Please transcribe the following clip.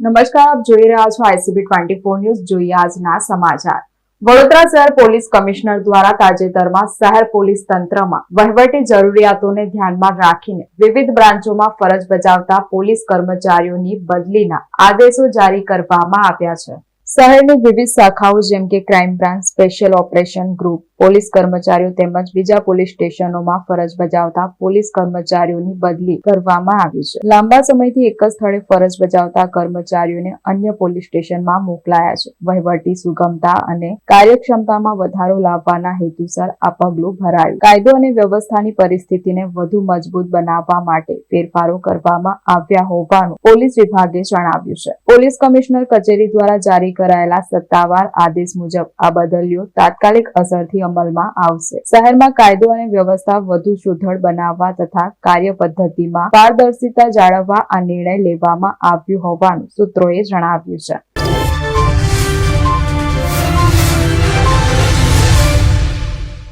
નમસ્કાર, આપ જોઈ રહ્યા છો આઈસીબી ટ્વેન્ટી ફોર ન્યૂઝ. જોઈએ આજના સમાચાર. વડોદરા શહેર પોલીસ કમિશનર દ્વારા તાજેતરમાં શહેર પોલીસ તંત્રમાં વહીવટી જરૂરિયાતોને ધ્યાનમાં રાખીને વિવિધ બ્રાન્ચોમાં ફરજ બજાવતા પોલીસ કર્મચારીઓની બદલીના આદેશો જારી કરવામાં આવ્યા છે. શહેરની વિવિધ શાખાઓ જેમ કે crime branch, special operation group, police કર્મચારીઓ તેમજ બીજા પોલીસ સ્ટેશનોમાં ફરજ બજાવતા પોલીસ કર્મચારીઓની બદલી કરવામાં આવી છે. લાંબા સમયથી એક જ સ્થળે ફરજ બજાવતા કર્મચારીઓને અન્ય પોલીસ સ્ટેશનમાં મોકલાયા છે. વહીવટી સુગમતા અને કાર્યક્ષમતામાં વધારો લાવવાના હેતુસર આ પગલું ભરાયું. કાયદો અને વ્યવસ્થાની પરિસ્થિતિને વધુ મજબૂત બનાવવા માટે ફેરફારો કરવામાં આવ્યા હોવાનું પોલીસ વિભાગે જણાવ્યું છે. પોલીસ કમિશનર કચેરી દ્વારા જારી કરાયેલા સત્તાવાર આદેશ મુજબ આ બદલીઓ તાત્કાલિક અસરથી અમલમાં આવશે. શહેરમાં કાયદો અને વ્યવસ્થા વધુ સુદૃઢ બનાવવા તથા કાર્ય પદ્ધતિમાં પારદર્શિતા જાળવવા આ નિર્ણય લેવામાં આવ્યો હોવાનું સૂત્રોએ જણાવ્યું છે.